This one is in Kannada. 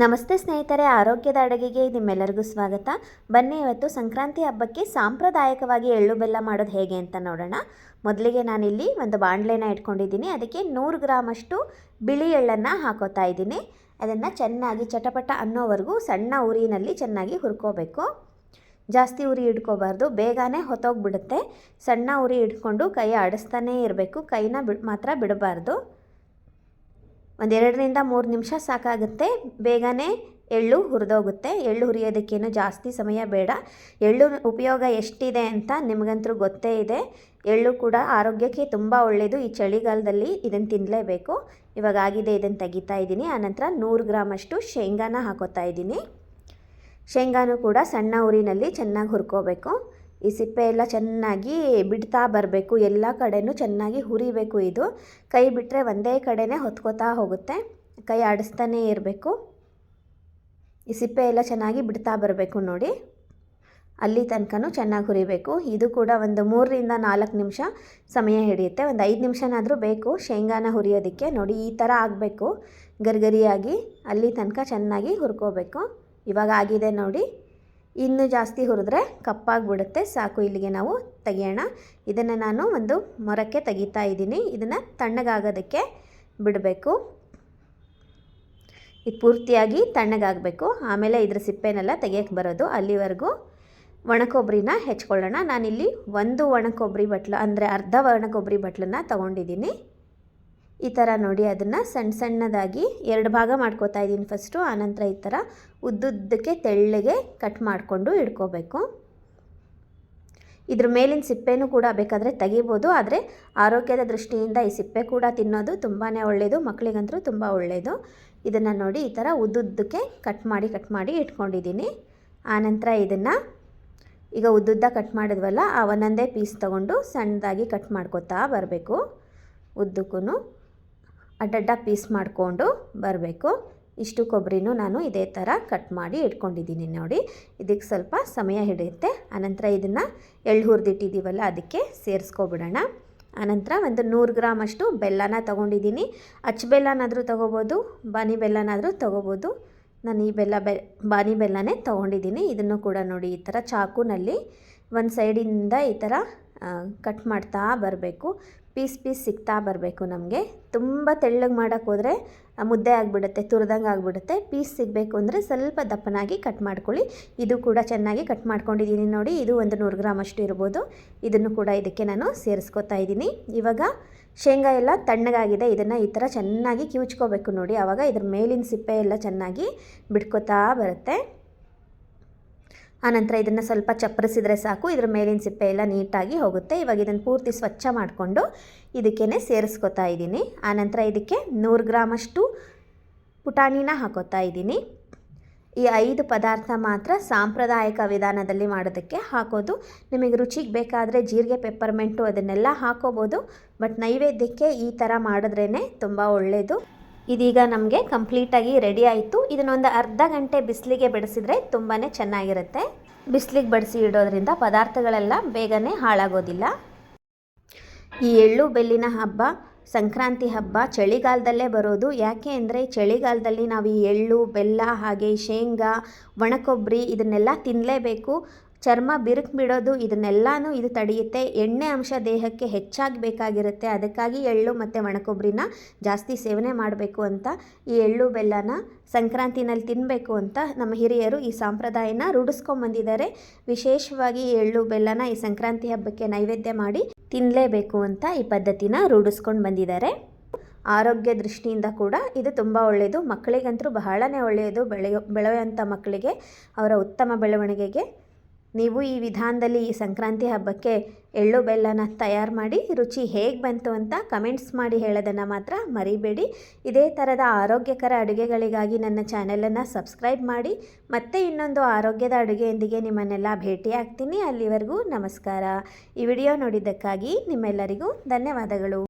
ನಮಸ್ತೆ ಸ್ನೇಹಿತರೆ, ಆರೋಗ್ಯದ ಅಡುಗೆಗೆ ನಿಮ್ಮೆಲ್ಲರಿಗೂ ಸ್ವಾಗತ. ಬನ್ನಿ ಇವತ್ತು ಸಂಕ್ರಾಂತಿ ಹಬ್ಬಕ್ಕೆ ಸಾಂಪ್ರದಾಯಿಕವಾಗಿ ಎಳ್ಳು ಬೆಲ್ಲ ಮಾಡೋದು ಹೇಗೆ ಅಂತ ನೋಡೋಣ. ಮೊದಲಿಗೆ ನಾನಿಲ್ಲಿ ಒಂದು ಬಾಣಲೆನ ಇಟ್ಕೊಂಡಿದ್ದೀನಿ. ಅದಕ್ಕೆ ನೂರು ಗ್ರಾಮಷ್ಟು ಬಿಳಿ ಎಳ್ಳನ್ನು ಹಾಕೋತಾ ಇದ್ದೀನಿ. ಅದನ್ನು ಚೆನ್ನಾಗಿ ಚಟಪಟ ಅನ್ನೋವರೆಗೂ ಸಣ್ಣ ಉರಿನಲ್ಲಿ ಚೆನ್ನಾಗಿ ಹುರ್ಕೋಬೇಕು. ಜಾಸ್ತಿ ಉರಿ ಇಟ್ಕೋಬಾರ್ದು ಬೇಗನೆ ಹೊತ್ತೋಗ್ಬಿಡುತ್ತೆ ಸಣ್ಣ ಉರಿ ಇಟ್ಕೊಂಡು ಕೈ ಆಡಿಸ್ತಾನೇ ಇರಬೇಕು. ಕೈನ ಬಿಡ್ ಮಾತ್ರ ಬಿಡಬಾರ್ದು. ಒಂದೆರಡರಿಂದ ಮೂರು ನಿಮಿಷ ಸಾಕಾಗುತ್ತೆ. ಬೇಗನೆ ಎಳ್ಳು ಹುರಿದೋಗುತ್ತೆ. ಎಳ್ಳು ಹುರಿಯೋದಕ್ಕೇನು ಜಾಸ್ತಿ ಸಮಯ ಬೇಡ. ಎಳ್ಳು ಉಪಯೋಗ ಎಷ್ಟಿದೆ ಅಂತ ನಿಮಗಂತೂ ಗೊತ್ತೇ ಇದೆ. ಎಳ್ಳು ಕೂಡ ಆರೋಗ್ಯಕ್ಕೆ ತುಂಬ ಒಳ್ಳೆಯದು ಈ ಚಳಿಗಾಲದಲ್ಲಿ ಇದನ್ನು ತಿನ್ನಲೇಬೇಕು ಇವಾಗ ಆಗಿದೆ ಇದನ್ನು ತೆಗಿತಾ ಇದ್ದೀನಿ. ಆನಂತರ ನೂರು ಗ್ರಾಮಷ್ಟು ಶೇಂಗಾನ ಹಾಕೋತಾ ಇದ್ದೀನಿ. ಶೇಂಗಾನು ಕೂಡ ಸಣ್ಣ ಊರಿನಲ್ಲಿ ಚೆನ್ನಾಗಿ ಹುರ್ಕೋಬೇಕು. ಈ ಸಿಪ್ಪೆ ಎಲ್ಲ ಚೆನ್ನಾಗಿ ಬಿಡ್ತಾ ಬರಬೇಕು. ಎಲ್ಲ ಕಡೆನೂ ಚೆನ್ನಾಗಿ ಹುರಿಬೇಕು ಇದು. ಕೈ ಬಿಟ್ಟರೆ ಒಂದೇ ಕಡೆನೇ ಹೊತ್ಕೋತಾ ಹೋಗುತ್ತೆ. ಕೈ ಆಡಿಸ್ತಾನೇ ಇರಬೇಕು. ಈ ಸಿಪ್ಪೆ ಎಲ್ಲ ಚೆನ್ನಾಗಿ ಬಿಡ್ತಾ ಬರಬೇಕು ನೋಡಿ. ಅಲ್ಲಿ ತನಕನೂ ಚೆನ್ನಾಗಿ ಹುರಿಬೇಕು. ಇದು ಕೂಡ ಒಂದು ಮೂರರಿಂದ ನಾಲ್ಕು ನಿಮಿಷ ಸಮಯ ಹಿಡಿಯುತ್ತೆ. ಒಂದು ಐದು ನಿಮಿಷನಾದರೂ ಬೇಕು ಶೇಂಗಾನ ಹುರಿಯೋದಕ್ಕೆ. ನೋಡಿ, ಈ ಥರ ಆಗಬೇಕು. ಗರಿಗರಿಯಾಗಿ ಅಲ್ಲಿ ತನಕ ಚೆನ್ನಾಗಿ ಹುರ್ಕೋಬೇಕು. ಇವಾಗ ಆಗಿದೆ ನೋಡಿ. ಇನ್ನೂ ಜಾಸ್ತಿ ಹುರಿದ್ರೆ ಕಪ್ಪಾಗಿಬಿಡುತ್ತೆ. ಸಾಕು, ಇಲ್ಲಿಗೆ ನಾವು ತೆಗೆಯೋಣ. ಇದನ್ನು ನಾನು ಒಂದು ಮೊರಕ್ಕೆ ತೆಗಿತಾ ಇದ್ದೀನಿ. ಇದನ್ನು ತಣ್ಣಗಾಗೋದಕ್ಕೆ ಬಿಡಬೇಕು. ಇದು ಪೂರ್ತಿಯಾಗಿ ತಣ್ಣಗಾಗಬೇಕು. ಆಮೇಲೆ ಇದ್ರ ಸಿಪ್ಪೆನೆಲ್ಲ ತೆಗಿಯೋಕ್ಕೆ ಬರೋದು. ಅಲ್ಲಿವರೆಗೂ ಒಣಕೊಬ್ಬರಿನ ಹೆಚ್ಕೊಳ್ಳೋಣ. ನಾನಿಲ್ಲಿ ಒಂದು ಒಣಕೊಬ್ಬರಿ ಬಟ್ಲು, ಅಂದರೆ ಅರ್ಧ ಒಣಕೊಬ್ಬರಿ ಬಟ್ಲನ್ನ ತೊಗೊಂಡಿದ್ದೀನಿ. ಈ ಥರ ನೋಡಿ ಅದನ್ನು ಸಣ್ಣ ಸಣ್ಣದಾಗಿ ಎರಡು ಭಾಗ ಮಾಡ್ಕೋತಾ ಇದ್ದೀನಿ ಫಸ್ಟು ಆನಂತರ ಈ ಥರ ಉದ್ದುದ್ದಕ್ಕೆ ತೆಳ್ಳಗೆ ಕಟ್ ಮಾಡಿಕೊಂಡು ಇಡ್ಕೋಬೇಕು ಇದ್ರ ಮೇಲಿನ ಸಿಪ್ಪೆನೂ ಕೂಡ ಬೇಕಾದರೆ ತೆಗಿಬೋದು, ಆದರೆ ಆರೋಗ್ಯದ ದೃಷ್ಟಿಯಿಂದ ಈ ಸಿಪ್ಪೆ ಕೂಡ ತಿನ್ನೋದು ತುಂಬಾ ಒಳ್ಳೆಯದು ಮಕ್ಕಳಿಗಂತೂ ತುಂಬ ಒಳ್ಳೆಯದು ಇದನ್ನು ನೋಡಿ ಈ ಥರ ಉದ್ದುದ್ದಕ್ಕೆ ಕಟ್ ಮಾಡಿ ಕಟ್ ಮಾಡಿ ಇಟ್ಕೊಂಡಿದ್ದೀನಿ. ಆನಂತರ ಇದನ್ನು ಈಗ ಉದ್ದುದ್ದ ಕಟ್ ಮಾಡಿದ್ವಲ್ಲ, ಆ ಒಂದೊಂದೇ ಪೀಸ್ ತೊಗೊಂಡು ಸಣ್ಣದಾಗಿ ಕಟ್ ಮಾಡ್ಕೋತಾ ಬರಬೇಕು ಉದ್ದಕ್ಕೂ ಅಡ್ಡಡ್ಡ ಪೀಸ್ ಮಾಡಿಕೊಂಡು ಬರಬೇಕು. ಇಷ್ಟು ಕೊಬ್ಬರಿನೂ ನಾನು ಇದೇ ಥರ ಕಟ್ ಮಾಡಿ ಇಟ್ಕೊಂಡಿದ್ದೀನಿ ನೋಡಿ. ಇದಕ್ಕೆ ಸ್ವಲ್ಪ ಸಮಯ ಹಿಡಿಯುತ್ತೆ. ಆನಂತರ ಇದನ್ನು ಎಳ್ಳು ಹುರಿದಿಟ್ಟಿದ್ದೀವಲ್ಲ ಅದಕ್ಕೆ ಸೇರಿಸ್ಕೊಬಿಡೋಣ. ಆನಂತರ ಒಂದು ನೂರು ಗ್ರಾಮಷ್ಟು ಬೆಲ್ಲನ ತೊಗೊಂಡಿದ್ದೀನಿ. ಅಚ್ಚು ಬೆಲ್ಲನಾದರೂ ತೊಗೋಬೋದು, ಬಾನಿ ಬೆಲ್ಲನಾದರೂ ತೊಗೋಬೋದು. ನಾನು ಈ ಬೆಲ್ಲ ಬೆ, ಬಾನಿ ಬೆಲ್ಲನೇ ತೊಗೊಂಡಿದ್ದೀನಿ. ಇದನ್ನು ಕೂಡ ನೋಡಿ ಈ ಥರ ಚಾಕುನಲ್ಲಿ ಒಂದು ಸೈಡಿಂದ ಈ ಥರ ಕಟ್ ಮಾಡ್ತಾ ಬರಬೇಕು. ಪೀಸ್ ಪೀಸ್ ಸಿಗ್ತಾ ಬರಬೇಕು ನಮಗೆ. ತುಂಬ ತೆಳ್ಳಗೆ ಮಾಡೋಕ್ಕೆ ಹೋದರೆ ಮುದ್ದೆ ಆಗಿಬಿಡುತ್ತೆ, ತುರಿದಂಗೆ ಆಗಿಬಿಡುತ್ತೆ. ಪೀಸ್ ಸಿಗಬೇಕು ಅಂದರೆ ಸ್ವಲ್ಪ ದಪ್ಪನಾಗಿ ಕಟ್ ಮಾಡ್ಕೊಳ್ಳಿ. ಇದು ಕೂಡ ಚೆನ್ನಾಗಿ ಕಟ್ ಮಾಡ್ಕೊಂಡಿದ್ದೀನಿ ನೋಡಿ. ಇದು ಒಂದು ನೂರು ಗ್ರಾಮ್ ಅಷ್ಟು ಇರ್ಬೋದು. ಇದನ್ನು ಕೂಡ ಇದಕ್ಕೆ ನಾನು ಸೇರಿಸ್ಕೊತಾ ಇದ್ದೀನಿ. ಇವಾಗ ಶೇಂಗಾ ಎಲ್ಲ ತಣ್ಣಗಾಗಿದೆ. ಇದನ್ನು ಈ ಥರ ಚೆನ್ನಾಗಿ ಕಿವುಚ್ಕೋಬೇಕು ನೋಡಿ. ಆವಾಗ ಇದ್ರ ಮೇಲಿನ ಸಿಪ್ಪೆ ಎಲ್ಲ ಚೆನ್ನಾಗಿ ಬಿಟ್ಕೋತಾ ಬರುತ್ತೆ. ಆನಂತರ ಇದನ್ನು ಸ್ವಲ್ಪ ಚಪ್ಪರಿಸಿದ್ರೆ ಸಾಕು. ಇದ್ರ ಮೇಲಿನ ಸಿಪ್ಪೆ ಎಲ್ಲ ನೀಟಾಗಿ ಹೋಗುತ್ತೆ. ಇವಾಗ ಇದನ್ನು ಪೂರ್ತಿ ಸ್ವಚ್ಛ ಮಾಡಿಕೊಂಡು ಇದಕ್ಕೇ ಸೇರಿಸ್ಕೊತಾ ಇದ್ದೀನಿ. ಆನಂತರ ಇದಕ್ಕೆ ನೂರು ಗ್ರಾಮಷ್ಟು ಪುಟಾಣಿನ ಹಾಕೋತಾ ಇದ್ದೀನಿ. ಈ ಐದು ಪದಾರ್ಥ ಮಾತ್ರ ಸಾಂಪ್ರದಾಯಿಕ ವಿಧಾನದಲ್ಲಿ ಮಾಡೋದಕ್ಕೆ ಹಾಕೋದು. ನಿಮಗೆ ರುಚಿಗೆ ಬೇಕಾದರೆ ಜೀರಿಗೆ ಪೆಪ್ಪರ್ಮೆಂಟು ಅದನ್ನೆಲ್ಲ ಹಾಕೋಬೋದು. ಬಟ್ ನೈವೇದ್ಯಕ್ಕೆ ಈ ಥರ ಮಾಡಿದ್ರೇ ತುಂಬ ಒಳ್ಳೆಯದು ಇದೀಗ ನಮಗೆ ಕಂಪ್ಲೀಟಾಗಿ ರೆಡಿ ಆಯಿತು. ಇದನ್ನೊಂದು ಅರ್ಧ ಗಂಟೆ ಬಿಸಿಲಿಗೆ ಬಡಿಸಿದ್ರೆ ತುಂಬಾ ಚೆನ್ನಾಗಿರುತ್ತೆ. ಬಿಸಿಲಿಗೆ ಬಡಿಸಿ ಇಡೋದ್ರಿಂದ ಪದಾರ್ಥಗಳೆಲ್ಲ ಬೇಗನೆ ಹಾಳಾಗೋದಿಲ್ಲ. ಈ ಎಳ್ಳು, ಬೆಲ್ಲಿನ ಹಬ್ಬ, ಸಂಕ್ರಾಂತಿ ಹಬ್ಬ ಚಳಿಗಾಲದಲ್ಲೇ ಬರೋದು. ಯಾಕೆ ಅಂದರೆ ಚಳಿಗಾಲದಲ್ಲಿ ನಾವು ಈ ಎಳ್ಳು, ಬೆಲ್ಲ ಹಾಗೆ ಶೇಂಗಾ, ಒಣಕೊಬ್ಬರಿ ಇದನ್ನೆಲ್ಲ ತಿನ್ನಲೇಬೇಕು ಚರ್ಮ ಬಿರುಕ್ ಬಿಡೋದು ಇದನ್ನೆಲ್ಲನೂ ಇದು ತಡೆಯುತ್ತೆ. ಎಣ್ಣೆ ಅಂಶ ದೇಹಕ್ಕೆ ಹೆಚ್ಚಾಗಿ ಬೇಕಾಗಿರುತ್ತೆ ಅದಕ್ಕಾಗಿ ಎಳ್ಳು ಮತ್ತು ಒಣಕೊಬ್ಬರಿನ ಜಾಸ್ತಿ ಸೇವನೆ ಮಾಡಬೇಕು ಅಂತ ಈ ಎಳ್ಳು ಬೆಲ್ಲನ ಸಂಕ್ರಾಂತಿನಲ್ಲಿ ತಿನ್ನಬೇಕು ಅಂತ ನಮ್ಮ ಹಿರಿಯರು ಈ ಸಂಪ್ರದಾಯನ ರೂಢಿಸ್ಕೊಂಬಂದಿದ್ದಾರೆ. ವಿಶೇಷವಾಗಿ ಎಳ್ಳು ಬೆಲ್ಲನ ಈ ಸಂಕ್ರಾಂತಿ ಹಬ್ಬಕ್ಕೆ ನೈವೇದ್ಯ ಮಾಡಿ ತಿನ್ನಲೇಬೇಕು ಅಂತ ಈ ಪದ್ಧತಿನ ರೂಢಿಸ್ಕೊಂಡು ಬಂದಿದ್ದಾರೆ ಆರೋಗ್ಯ ದೃಷ್ಟಿಯಿಂದ ಕೂಡ ಇದು ತುಂಬ ಒಳ್ಳೆಯದು. ಮಕ್ಕಳಿಗಂತೂ ಬಹಳನೇ ಒಳ್ಳೆಯದು. ಬೆಳೆಯೋ, ಬೆಳೆಯುವಂಥ ಮಕ್ಕಳಿಗೆ ಅವರ ಉತ್ತಮ ಬೆಳವಣಿಗೆಗೆ ನೀವು ಈ ವಿಧಾನದಲ್ಲಿ ಈ ಸಂಕ್ರಾಂತಿ ಹಬ್ಬಕ್ಕೆ ಎಳ್ಳು ಬೆಲ್ಲನ ತಯಾರು ಮಾಡಿ, ರುಚಿ ಹೇಗೆ ಬಂತು ಅಂತ ಕಮೆಂಟ್ಸ್ ಮಾಡಿ ಹೇಳೋದನ್ನು ಮಾತ್ರ ಮರಿಬೇಡಿ. ಇದೇ ಥರದ ಆರೋಗ್ಯಕರ ಅಡುಗೆಗಳಿಗಾಗಿ ನನ್ನ ಚಾನೆಲನ್ನು ಸಬ್ಸ್ಕ್ರೈಬ್ ಮಾಡಿ, ಮತ್ತೆ ಇನ್ನೊಂದು ಆರೋಗ್ಯದ ಅಡುಗೆಯೊಂದಿಗೆ ನಿಮ್ಮನ್ನೆಲ್ಲ ಭೇಟಿಯಾಗ್ತೀನಿ. ಅಲ್ಲಿವರೆಗೂ ನಮಸ್ಕಾರ. ಈ ವಿಡಿಯೋ ನೋಡಿದ್ದಕ್ಕಾಗಿ ನಿಮ್ಮೆಲ್ಲರಿಗೂ ಧನ್ಯವಾದಗಳು.